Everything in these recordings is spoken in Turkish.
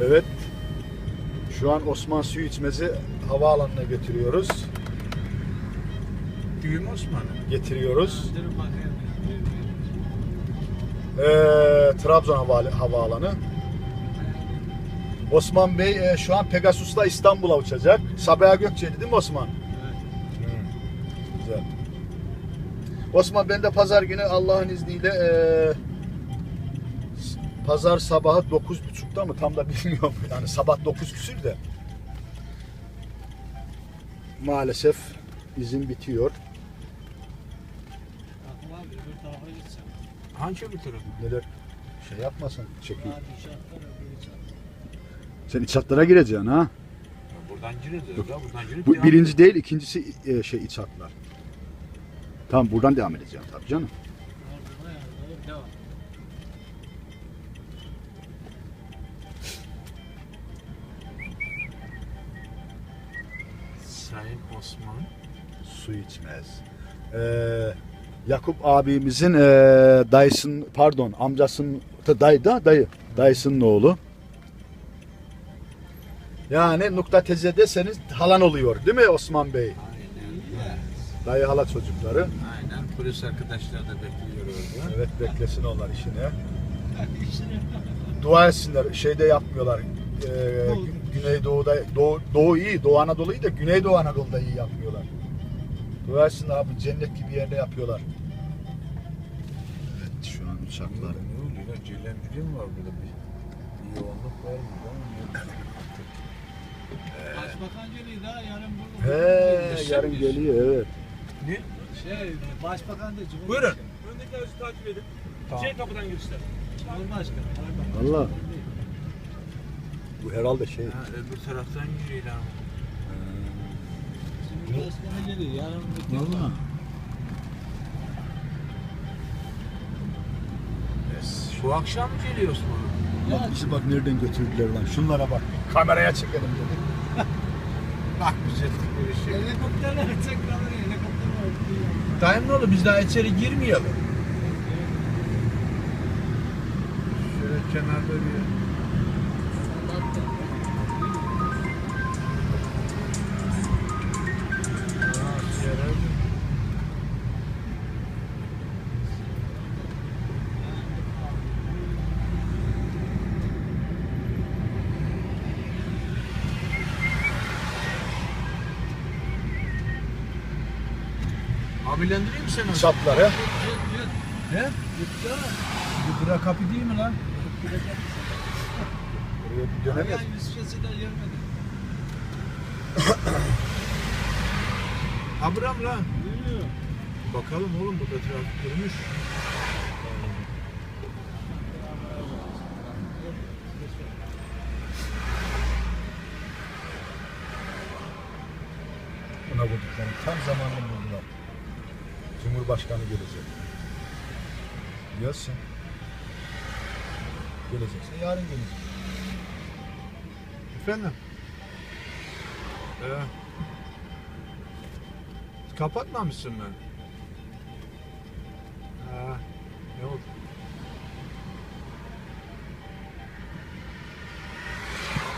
Evet. Şu an Osman suyu içmezi havaalanına götürüyoruz. Düğüm Osman'ı. Getiriyoruz. Ee, Trabzon hava, havaalanı. Osman Bey e, şu an Pegasus'la İstanbul'a uçacak. Sabiha Gökçe'ydi değil mi Osman? Evet. Güzel. Osman ben de pazar günü Allah'ın izniyle e, s- pazar sabahı 9.30'da mı tam da bilmiyorum. Yani sabah 9 küsür de. Maalesef izin bitiyor. Aklıma bir öbür tarafa gitsem. Hangi bir taraf? Neler şey yapmasın çekeyim. Şartlar öbür. Sen iç hatlara gireceksin ha. Ya Buradan gireriz ya. Buradan girip Bu devam birinci değil ikincisi e, şey iç hatlar. Tamam buradan devam edeceğim tabii canım. Sayın Osman. Su içmez. Ee, Yakup abimizin e, dayısın pardon amcasının da- dayı da dayı dayısının oğlu. Yani nokta teze deseniz halan oluyor değil mi Osman Bey? Aynen. Dayı hala çocukları. Aynen. Polis arkadaşlar da bekliyor orada. Evet beklesin onlar işini. Dua etsinler. Şeyde yapmıyorlar. Ee, Güneydoğu'da Doğu, Doğu iyi. Doğu Anadolu'yu da Güneydoğu Anadolu'da iyi yapmıyorlar. Dua etsinler abi cennet gibi yerde yapıyorlar. Evet şu an uçaklar. Ne oluyor lan? Celendirim var burada bir, bir yoğunluk var mı? Başbakan geliyor daha yarın burada. He yarın geliyor evet. Ne? Şey, başbakan da Cumhurbaşkanı. Buyurun. Öndeki aracı takip edin. Tamam. Şey kapıdan girişler. Cumhurbaşkanı. Allah. Bu herhalde şey. Ha, öbür taraftan giriyor lan. Cumhurbaşkanı geliyor yarın bir. Şu akşam mı geliyor Osman? Bak bizi bak nereden götürdüler lan. Şunlara bak. Kameraya çekelim dedik. Bak güzel bir şey. Helikopterler tekrar helikopter var. Dayım ne oldu? Biz daha içeri girmeyelim. Şöyle kenarda bir... Abilendireyim mi seni? Çatlar he. Ne? Bu bura kapı değil mi lan? Buraya bir dönemez. Ya yüz kesiler görmedim. Abram lan. Bakalım oğlum burada trafik durmuş. Cumhurbaşkanı gelecek. Biliyorsun. Gelecekse yarın gelecek. Efendim? Ee, kapatmamışsın ben. Ha, ne oldu?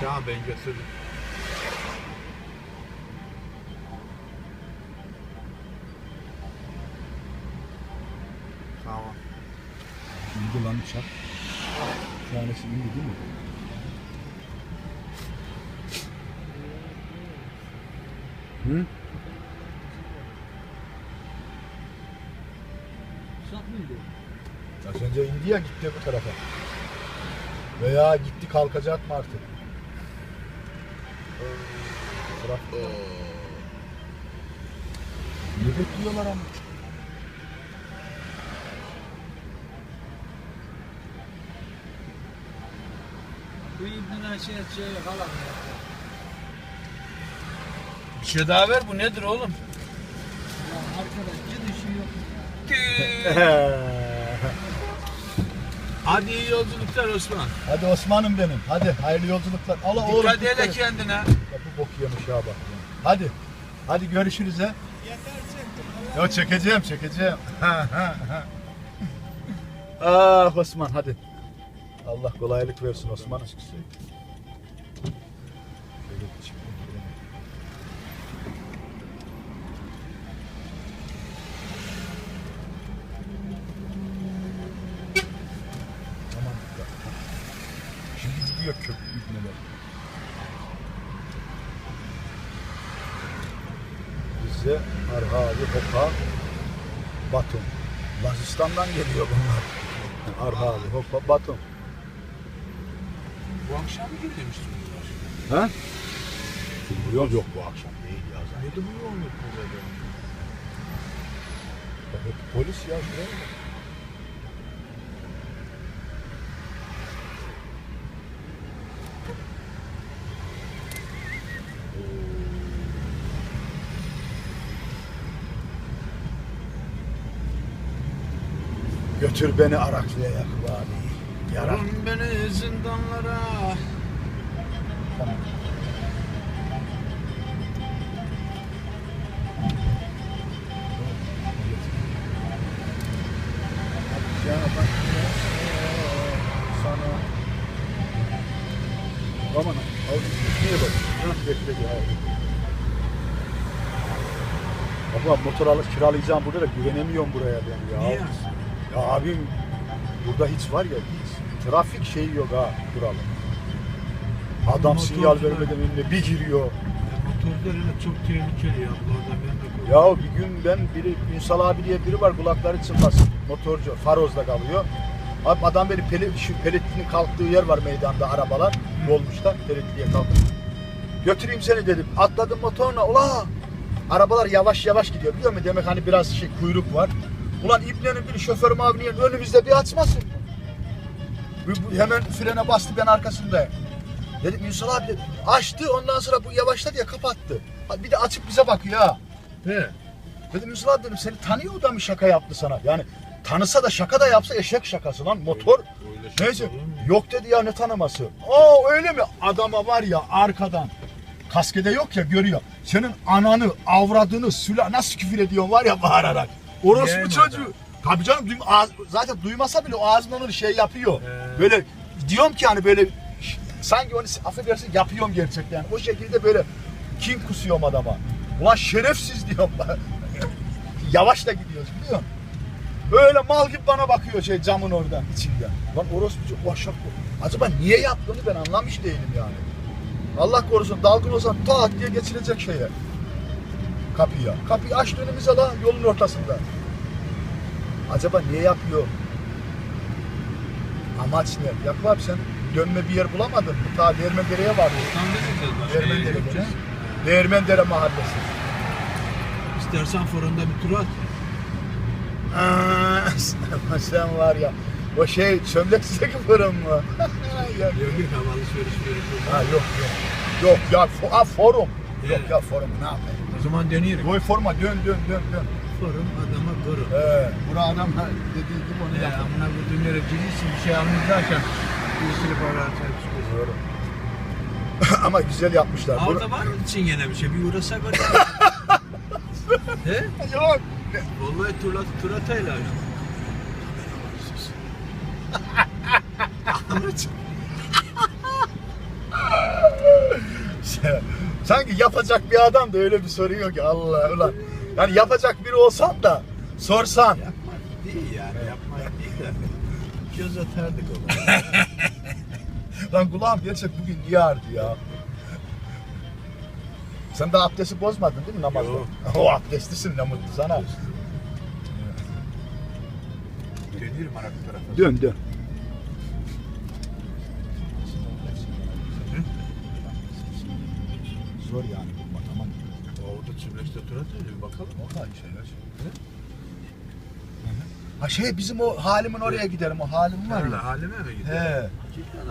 Tamam ben götürdüm. Tamam. Uçak. Bir tanesi indi değil mi? Hı? Uçak mıydı? Az önce indi ya gitti bu tarafa. Veya gitti kalkacak mı artık? Bırak. Ne bekliyorlar ama? Bu ibnine şey şey. Bir şey daha ver bu nedir oğlum? Ya arkadaş gidişi yok. Hadi iyi yolculuklar Osman. Hadi Osman'ım benim. Hadi hayırlı yolculuklar. Allah oğlum. Dikkat dikkat hele et. kendine. Ya bu bok yemiş ha bak. Hadi. Hadi görüşürüz ha. Yeter çektim. Ya çekeceğim çekeceğim. ah Osman hadi. Allah kolaylık versin Osman'ın. Şey Şimdi gidiyor köprü ibneler. Rize, Arhavi, Hopa, Batum. Lazistan'dan geliyor bunlar. Arhavi, Hopa, Batum. Bu akşam mı demiştin bunlar? Ha? Yok yok bu akşam değil ya zaten. Neydi bu yoğunluk burada? Evet, polis ya şuraya bak. Götür beni Araklı'ya Yakup abi. Yarın beni zindanlara. Tamam. Ya bak ya, sana Aman al niye bak? Bekledi abi. Baba motor alıp kiralayacağım burada da güvenemiyorum buraya ben ya. Niye? Ya abim burada hiç var ya trafik şeyi yok ha buralı. Adam Motor sinyal vermeden önüne bir giriyor. Motorlar öyle çok tehlikeli ya. Burada ben de Ya bir gün ben biri Ünsal abi diye biri var kulakları çınlasın motorcu Faroz'da kalıyor. Abi adam beni pelet, şu peletlinin kalktığı yer var meydanda arabalar dolmuşta peletliye kalktı. Götüreyim seni dedim. Atladım motoruna. Ula! Arabalar yavaş yavaş gidiyor. Biliyor musun? Demek hani biraz şey kuyruk var. Ulan İbne'nin biri şoför mavinin önümüzde bir açmasın? Bu, bu hemen frene bastı ben arkasındayım. Dedim Ünsal abi dedim. Açtı ondan sonra bu yavaşladı ya kapattı. Bir de açıp bize bakıyor ha. He. Dedim Ünsal abi dedim seni tanıyor da mı şaka yaptı sana? Yani tanısa da şaka da yapsa eşek şakası lan motor. Öyle şey Neyse yok dedi ya ne tanıması. Aa öyle mi? Adama var ya arkadan kaskede yok ya görüyor. Senin ananı, avradını, süla nasıl küfür ediyor var ya bağırarak. Orospu çocuğu. Tabii canım zaten duymasa bile o ağzından onu şey yapıyor. He. Böyle diyorum ki hani böyle sanki onu affedersin yapıyorum gerçekten. O şekilde böyle kin kusuyorum adama. Ulan şerefsiz diyorum. Yavaş da gidiyoruz biliyor musun? Böyle mal gibi bana bakıyor şey camın oradan içinden. Lan orospu bu. Acaba niye yaptığını ben anlamış değilim yani. Allah korusun dalgın olsan tak diye geçirecek şeye. Kapıya. Kapıyı aç önümüze la yolun ortasında. Acaba niye yapıyor? Amaç ne? Yakup sen dönme bir yer bulamadın mı? Ta Değirmendere'ye var. Tam ne gideceğiz? Başka yere Değirmendere? Değirmendere mahallesi. İstersen fırında bir tur at. Aa, sen var ya. O şey çömlek sizdeki fırın mı? Yok yok alışveriş ha, yok yok. Yok ya fo ha, forum. Yok ya forum ne yapayım? O zaman deneyelim. Boy forma dön dön dön dön. Fırın adama kırın. He, bura adam dediği gibi onu Ya amına bu dünyada girirsin bir şey almayacaksan bir sürü para. Doğru. Ama güzel yapmışlar. Orada var mı için gene bir şey? Bir uğrasak orada. He? Yok. Vallahi turat turatayla. Sanki yapacak bir adam da öyle bir soruyor ki Allah ulan. Yani yapacak biri olsan da sorsan. Yapmak değil yani yapmak değil de. Göz atardık ona. Lan kulağım gerçek bugün niye ağrıdı ya? Sen de abdesti bozmadın değil mi namazda? Yok. O abdestlisin ne mutlu sana. Dönüyorum Arak tarafa. Dön dön. Zor yani Orada Çimleş'te turatayla bir bakalım. Vallahi şeyler. Ha şey bizim o halimin oraya giderim o halim var Valla ya. halime mi gidiyor? He.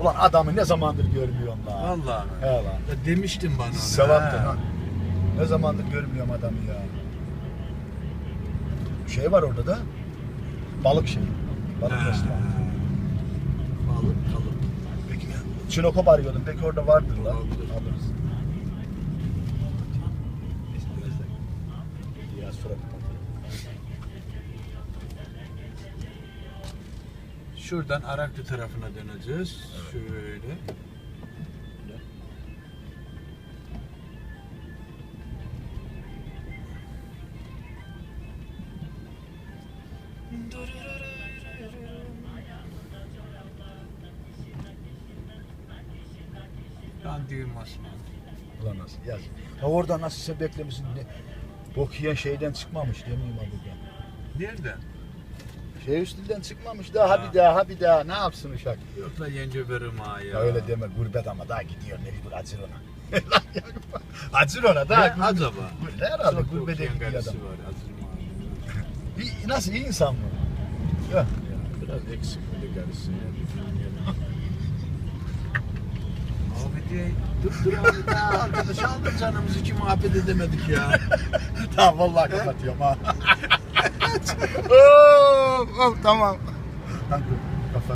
Ulan adamı ne zamandır görmüyorum lan. Vallahi mi? He lan. Ya demiştin bana onu. Sevaptır ha. lan. Ne zamandır görmüyorum adamı ya. Şey var orada da. Balık şey. Balık Ha. restoranı. Balık kalıp. Peki Çinokop arıyordum. Peki orada vardır lan. Olabilir. Şuradan Araklı tarafına döneceğiz. Şöyle. Lan düğüm. Ulan nasıl yaz. Ha orada nasıl sen beklemişsin ne? Bok yiyen şeyden çıkmamış demeyeyim abi ben. Üstünden çıkmamış daha ha. bir daha ha bir daha ne yapsın uşak? Yok lan yence verim ha ya. Ya öyle deme gurbet ama daha gidiyor mecbur acır ona. acır ona daha. Ne acaba? Ne herhalde Çok gurbete gidiyor adam. var. İyi, nasıl iyi insan mı? Ya. Ya biraz eksik karısı ya. Abi de dur dur abi daha arkadaş aldım canımızı ki muhabbet edemedik ya. tamam vallahi kapatıyorum ha. Oh, oh, tamam. Kanka,